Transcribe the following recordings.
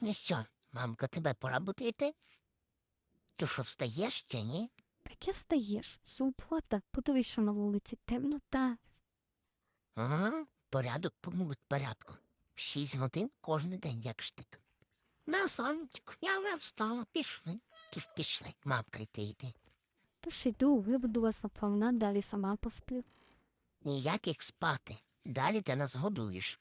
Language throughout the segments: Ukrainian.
Ну що, мамка, тебе пора буде йти? Ти що, встаєш чи ні? Яке встаєш? Субота, подивись, що на вулиці темнота. Ага, порядок помилить порядку. В шість годин кожен день, як штик. На сонечку, я вже встала, пішли. Ти ж пішли, мамка, йти йди. Тож йду, виведу вас напевно, далі сама посплю. Ніяких спати. Далі ти нас годуєш.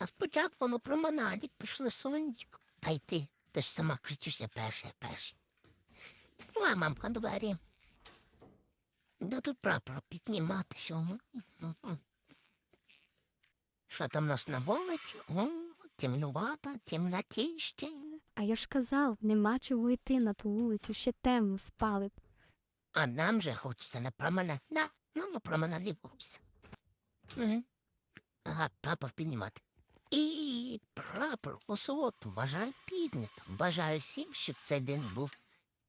Ну, а спочатку на променаді пішли сонечко. Та й ти, ти ж сама кричишся перше, перше. Давай, мамка, двері. Да тут прапор підніматися. м. Що там нас на вулиці? О, темнувато, темнотіще. А я ж казав, нема чого йти на ту вулицю, ще темно спали. б. А нам же хочеться на променад. На, ну на променаді вовся. Угу. Ага, прапор піднімати. І прапор у суботу бажаю піднято. Бажаю всім, щоб цей день був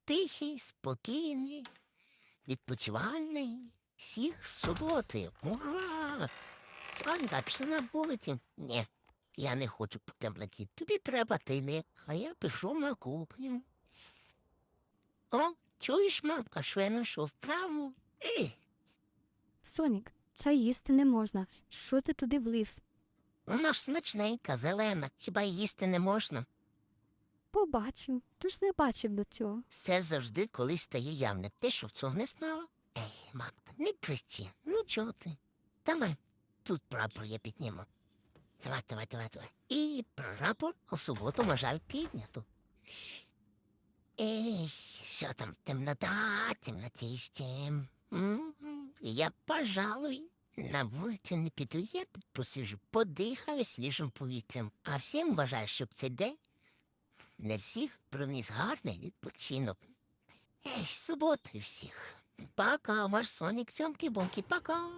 тихий, спокійний, відпочивальний. Всіх суботи. Ура! Сонька, пішли на вулиці. Ні, я не хочу по темноті. Тобі треба ти не, а я пішов на кухню. О, чуєш, мамка, що я знайшов вправу? Сонік, чай їсти не можна. Що ти туди вліз? Вона ж смачненька, зелена, хіба їсти не можна? Побачив, ти ж не бачив до цього. Все завжди колись стає явне. Ти що, цього не знала? Ей, мамка, не кричи. Ну чого ти? Давай, тут прапор я підніму. Давай, давай, давай, давай. І прапор у суботу, на жаль, піднято. Ей, що там, темнота, темнотіще. Я, пожалуй, на вулицю не піду, я тут посижу, подихаю свіжим повітрям. А всім бажаю, щоб цей день для всіх приніс гарний відпочинок. Ей, суботи всіх. Пока, ваш Сонік, цьомки-бомки, пока.